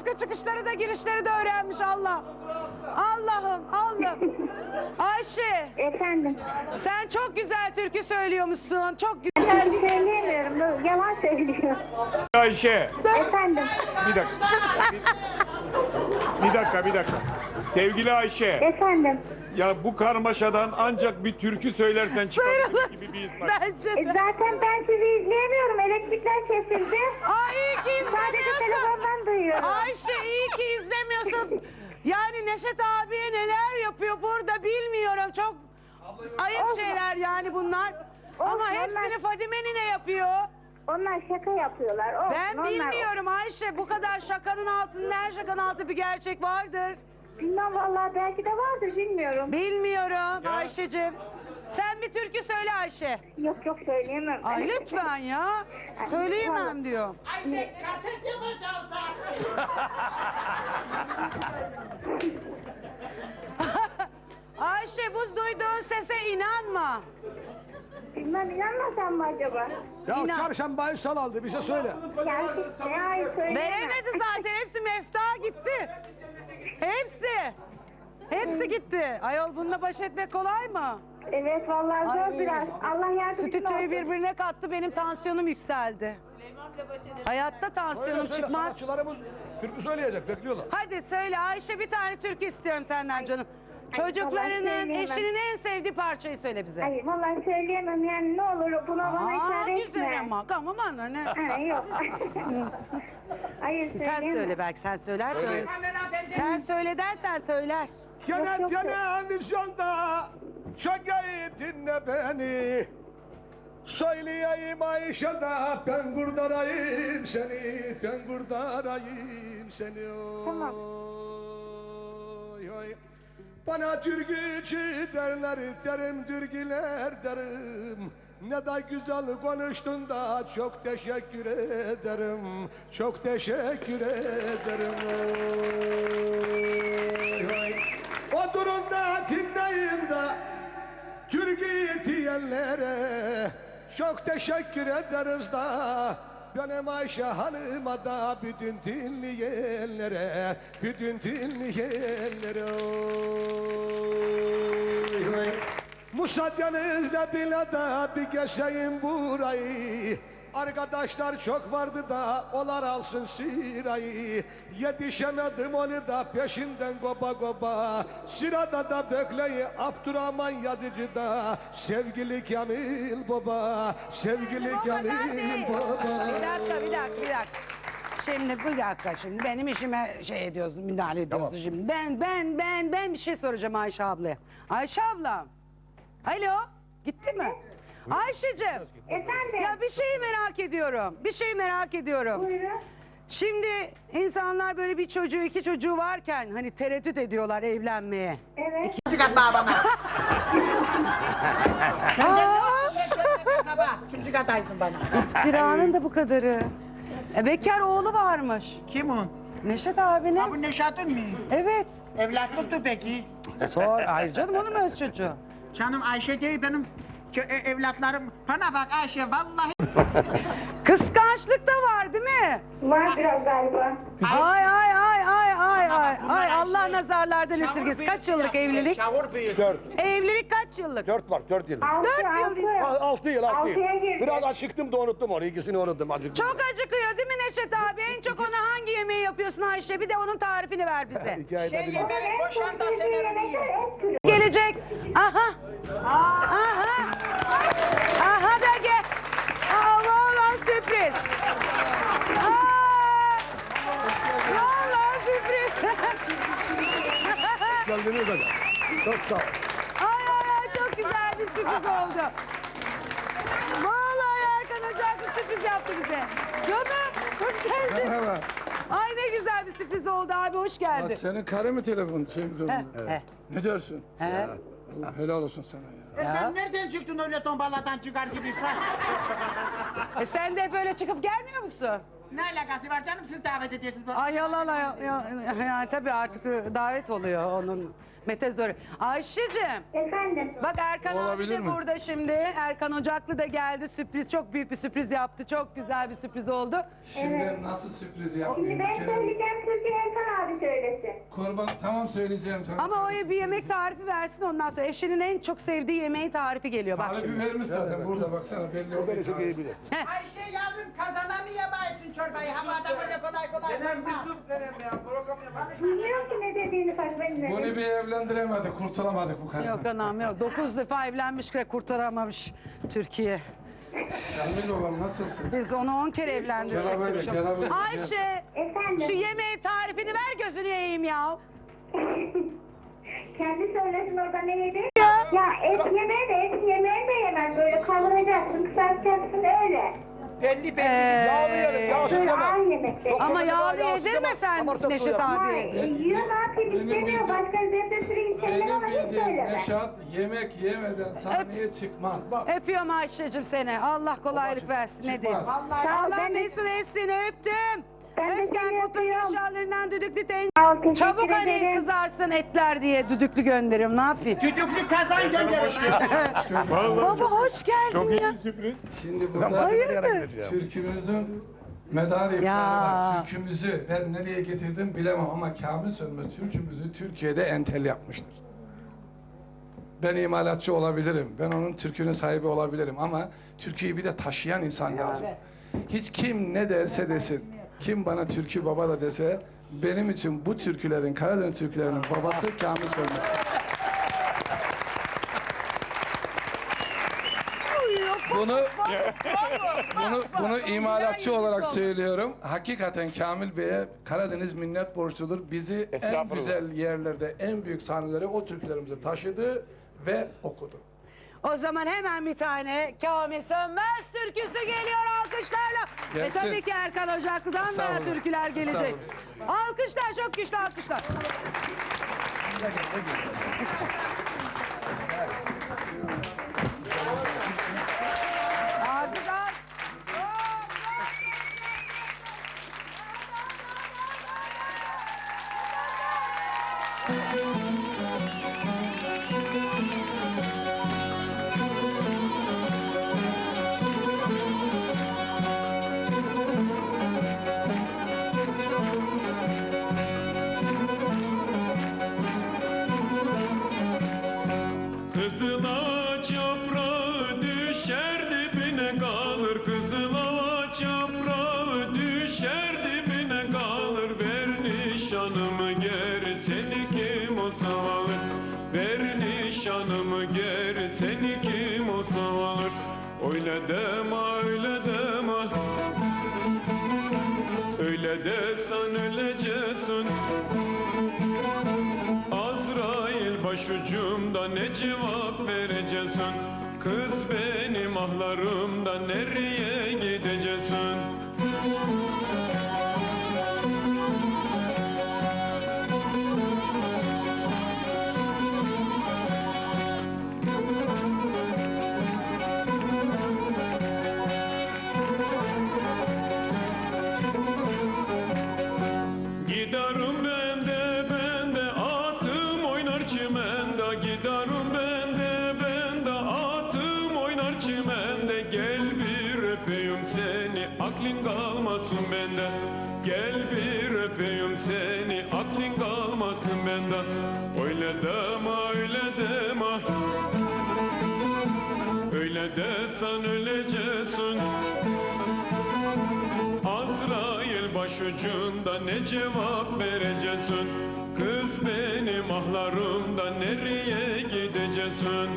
başka çıkışları da girişleri de öğrenmiş Allah. Allah'ım Allah'ım. Ayşe Efendim. sen çok güzel türkü söylüyormuşsun. Çok güzel. Ben söyleyemiyorum. Yalan söylüyor. Ayşe. Efendim. Bir dakika. Bir dakika, bir dakika. Sevgili Ayşe, Efendim. ya bu karmaşadan ancak bir türkü söylersen çıkabilecek gibi bir his var. Bence E, de. zaten ben sizi izleyemiyorum. Elektrikler kesildi. Ay iyi ki duyuyorum. Ayşe iyi ki izlemiyorsun. Yani Neşet abiye neler yapıyor burada bilmiyorum. Çok ayıp Olsun. şeyler yani bunlar. Ama hepsini onlar- Fadime Nine yapıyor. Onlar şaka yapıyorlar. Olsun, Ben onlar- bilmiyorum Ayşe bu kadar şakanın altında her şakanın altında bir gerçek vardır. Bilmem vallahi belki de vardır bilmiyorum. Bilmiyorum Ayşe'cim. Sen bir türkü söyle Ayşe. Yok yok söyleyemem. Ay lütfen ya. Söyleyemem diyor. Ayşe kaset yapacağım sana. Ayşe bu duyduğun sese inanma. Bilmem inanmasam mı acaba? Ya İnan. çarşambayı sal aldı bize söyle. Gerçekten hayır söyleyemem. Veremedi zaten hepsi mefta gitti. Hepsi. Hepsi gitti. Ayol bununla baş etmek kolay mı? Evet vallahi zor Ay. biraz. Allah yardımcın Stüdyoyu olsun. birbirine kattı benim tansiyonum yükseldi. Hayatta Söyle tansiyonum söyle çıkmaz. sanatçılarımız türkü söyleyecek bekliyorlar. Hadi söyle Ayşe bir tane türkü istiyorum senden canım. ay, vallahi Çocuklarının, söyleyemem. eşinin en sevdiği parçayı söyle bize. Hayır vallahi söyleyemem yani ne olur buna bana Aa, ısrar etme. güzel ama. Tamam anne ne? Ha, yok. Hayır Sen söyleyemem. söyle belki sen söylersen. Sen söyle dersen söyler. Yok, yok. televizyonda şakayı dinle beni. Söyleyeyim Ayşe da ben kurtarayım seni, ben kurtarayım seni. Oy, Tamam. oy. Bana türkücü derler, derim türküler derim. Ne da güzel konuştun da çok teşekkür ederim. Çok teşekkür ederim. Oy, oy. Oturun da dinleyin de diyenlere çok teşekkür ederiz da benim Ayşe Hanım'a da bütün dinleyenlere, bütün dinleyenlere. Müsaadenizle bile de bir geçeyim burayı. Arkadaşlar çok vardı da olar alsın sırayı Yetişemedim onu da peşinden goba goba Sırada da bekleyi Abdurrahman yazıcı da Sevgili Kamil baba Sevgili Kamil baba Bir dakika, bir dakika, bir dakika. Şimdi bir dakika şimdi benim işime şey ediyorsun, müdahale ediyorsun Tamam. şimdi. Ben, ben, ben, ben bir şey soracağım Ayşe ablaya. Ayşe ablam. Alo, gitti mi? Ayşe'cim. Efendim. Ya bir şeyi merak ediyorum. Bir şeyi merak ediyorum. Buyurun. Şimdi insanlar böyle bir çocuğu, iki çocuğu varken hani tereddüt ediyorlar evlenmeye. Evet. Çıkart bana. Aa, Sabah. Kataysın bana. iftiranın da bu kadarı. E, bekar oğlu varmış. Kim o? Neşet abinin. Ha bu Neşat'ın mı? Evet. Evlatlıktı peki. Sor. Hayır canım onun öz çocuğu. Canım Ayşe değil benim ç- e- evlatlarım. Bana bak Ayşe vallahi. Kıskançlık da var değil mi? Var biraz galiba. Ay ay ay ay ay ay. Ay Allah şey- nazarlardan esirgesin. Kaç yıllık evlilik? Dört, Evlilik kaç yıllık? dört var, dört yıl. Altı, Dört yıl altı. değil. Altı yıl, altı yıl. Altıya girdi. Biraz acıktım da unuttum onu, ikisini unuttum acıktım. Çok acıkıyor değil mi Neşet abi? En çok ona hangi yemeği yapıyorsun Ayşe? Bir de onun tarifini ver bize. Hikayede Şey bir... yemeği severim. Gelecek. Aha. Aha. Aha da gel. Allah olan sürpriz. Aa! Vallahi sürpriz. Geldiniz hocam. Çok sağ ol. Ay ay ay çok güzel bir sürpriz oldu. Vallahi Erkan Ocak bir sürpriz yaptı bize. Canım hoş geldin. Merhaba. Ay ne güzel bir sürpriz oldu abi hoş Ya geldin. senin karı mı telefon şey mi He, he, Ne dersin? he. Allah helal olsun sana ya. Sen nereden çıktın öyle tombaladan çıkar gibi? E sen de böyle çıkıp gelmiyor musun? ne alakası var canım siz davet ediyorsunuz. Ay yalan ay, ya, ya, ya, tabii artık e, davet oluyor onun. Mete Zori. Ayşe'cim Efendim. bak Erkan abi de mi? burada şimdi. Erkan Ocaklı da geldi sürpriz. Çok büyük bir sürpriz yaptı. Çok güzel bir sürpriz oldu. Şimdi nasıl sürpriz yapmayayım? Şimdi ben Bir kere- söyleyeceğim türkü Korban tamam söyleyeceğim. Tamam. Ama o bir yemek tarifi versin ondan sonra eşinin en çok sevdiği yemeğin tarifi geliyor bak. Tarifi vermiş zaten burada baksana belli oluyor. Beni çok iyi bilir. Ayşe yavrum kazanamayamazsın çorbayı havada böyle kolay kolay koyma. Bilmiyorum ki ne dediğini Fatma Gül. Bunu bir evlendiremedik, kurtulamadık bu kadar. Yok anam yok. Dokuz defa evlenmiş ve kurtaramamış Türkiye. Kamil babam nasılsın? Biz onu on kere evlendirdik. Gel böyle, gel böyle. Ayşe Efendim, şu yemeğin tarifini ver gözünü yiyeyim ya. kendi söylesin orada ne yedi? Ya et yemeği de et yemeği de yemez. Böyle kavuracaksın, kısaltacaksın öyle. Belli belli. Ee, Böyle ağır yemekler. ama yağlı yedirme sen Neşet abi. yiyor ne yapayım Benim istemiyor. bildiğim- Başka süreyim kendine Benim hiç bildiğim söyleme. Neşat yemek yemeden sahneye çıkmaz. Öpüyorum Ayşe'cim seni. Allah kolaylık versin. Ne diyeyim? Çıkmaz. Vallahi Allah ben de-. Öptüm. Ben de Özgen seni öpüyorum. eşyalarından düdüklü ten... Sağ ol, teşekkür Çabuk hani ederim. kızarsın etler diye düdüklü gönderiyorum. Ne yapayım? Düdüklü kazan gönderin. Vallahi Baba hoş geldin çok iyi ya. bir sürpriz. Şimdi burada Hayırdır? türkümüzün medar iftarı Ya. var. Türkümüzü ben nereye getirdim bilemem ama Kamil Sönmez türkümüzü Türkiye'de entel yapmıştır. Ben imalatçı olabilirim. Ben onun türkünün sahibi olabilirim ama türküyü bir de taşıyan insan lazım. Hiç kim ne derse desin, kim bana türkü baba da dese benim için bu türkülerin, Karadeniz türkülerinin babası Kamil Sönmez. Bunu bunu bunu imalatçı olarak söylüyorum. Hakikaten Kamil Bey'e Karadeniz minnet borçludur. Bizi en Estağfurullah. güzel yerlerde, en büyük sahnelere o türkülerimizi taşıdı ve okudu. O zaman hemen bir tane Kamil Sönmez türküsü geliyor alkışlarla. Gelsin. Ve tabii ki Erkan Ocaklı'dan da türküler gelecek. Alkışlar çok güçlü. Alkışlar. Öyle desen öleceksin Azrail başucumda ne cevap vereceksin? Kız benim ahlarımda nereye gideceksin başucunda ne cevap vereceksin? Kız benim ahlarımda nereye gideceksin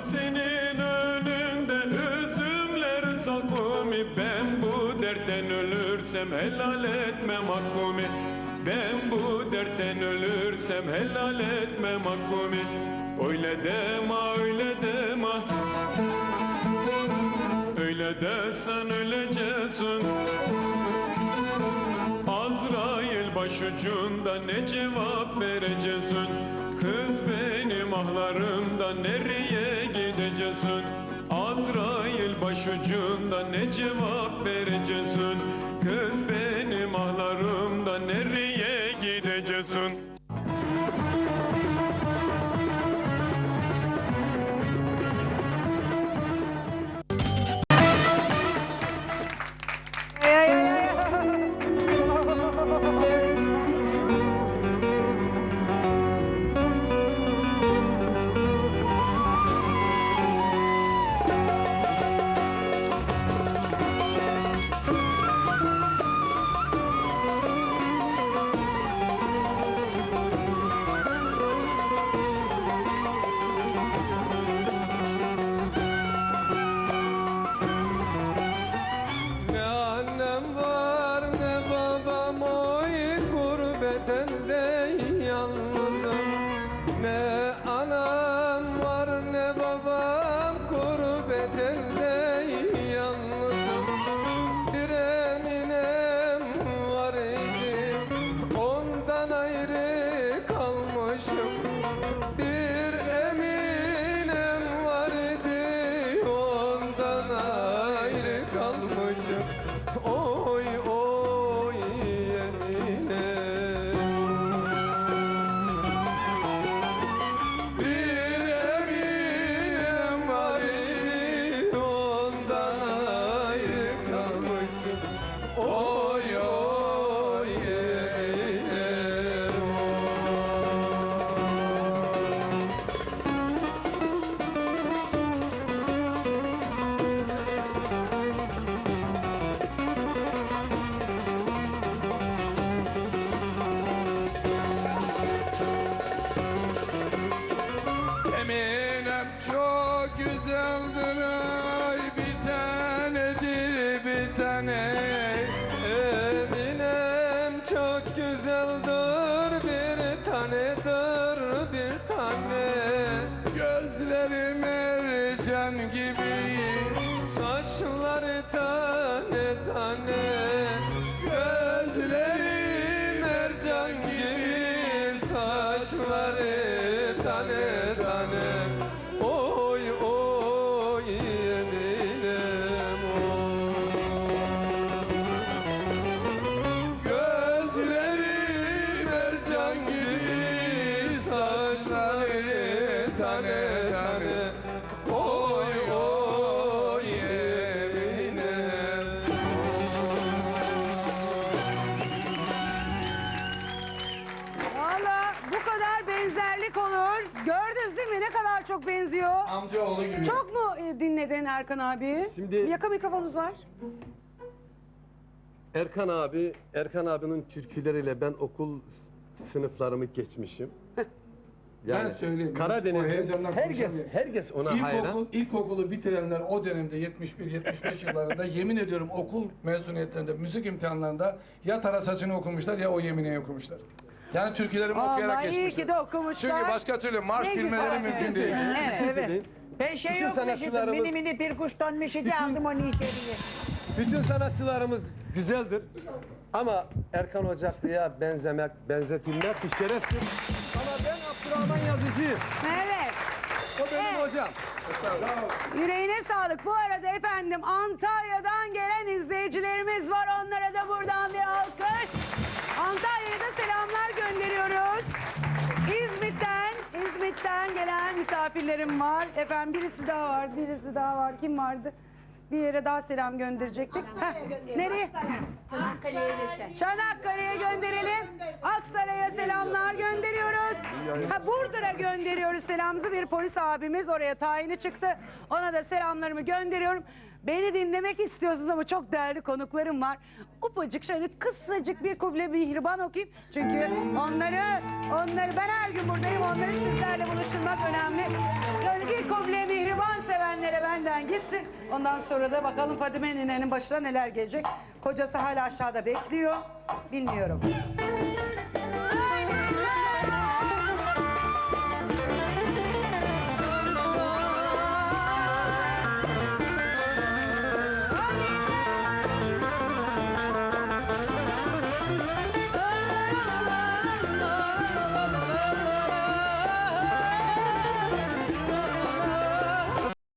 Kapısının önünde üzümler sakumi Ben bu dertten ölürsem helal etmem hakkumi Ben bu dertten ölürsem helal etmem hakkumi Öyle deme öyle deme. Öyle desen öleceksin. Azrail başucunda ne cevap vereceksin? Kız benim ahlarımda nereye gideceksin Azrail başucunda ne cevap vereceksin? Kız benim ahlarımda nereye elde yalnızım. Ne anam var ne babam gurbet elde yalnızım. Bir eminem var idi ondan ayrı kalmışım. Bir eminem var idi ondan ayrı kalmışım. Oy Gözleri mercan gibi saçları tane tane. Gözleri mercan gibi saçları tane tane. Oy oy oy. Gözleri mercan gibi saçları tane çok benziyor. Amcaoğlu gibi. Çok mu e, dinledin Erkan abi? Şimdi- Yaka mikrofonunuz var. Erkan abi, Erkan abinin türküleriyle ben okul s- sınıflarımı geçmişim. Ben söyleyeyim. O Karadeniz'in heyecandan herkes konuşamıyorum. herkes ona hayran. İlkokul, ilkokulu bitirenler o dönemde 71-75 yıllarında yemin ediyorum okul mezuniyetlerinde, müzik imtihanlarında ya Tara Saçı'nı okumuşlar ya o yemineyi okumuşlar. Yani türkülerimi okuyarak Vallahi iyi ki de okumuşlar. Çünkü başka türlü marş Ne bilmeleri güzel. mümkün değil. Evet. Evet. Ben şey yok sanatçılarımız- mini mini bir kuş dönmüşü de aldım onu içeriye. Bütün sanatçılarımız güzeldir. Ama Erkan Ocaklı'ya benzemek, benzetilmek bir şereftir. Ama ben Abdurrahman Yazıcı. Evet. O benim hocam. Yüreğine sağlık. Bu arada efendim Antalya'dan gelen izleyicilerimiz var. Onlara da buradan selamlar gönderiyoruz. İzmit'ten, İzmit'ten gelen misafirlerim var. Efendim birisi daha var, birisi daha var. Kim vardı? Bir yere daha selam gönderecektik. Heh, nereye? Çanakkale'ye gönderelim. Aksaray'a selamlar gönderiyoruz. Ha Burdur'a gönderiyoruz selamımızı. Bir polis abimiz oraya tayini çıktı. Ona da selamlarımı gönderiyorum. Beni dinlemek istiyorsunuz ama çok değerli konuklarım var. Ufacık şöyle kısacık bir kuble mihriban okuyayım. Çünkü onları, onları ben her gün buradayım. Onları sizlerle buluşturmak önemli. Böyle bir kuble mihriban sevenlere benden gitsin. Ondan sonra da bakalım Fadime ninenin başına neler gelecek. Kocası hala aşağıda bekliyor. Bilmiyorum.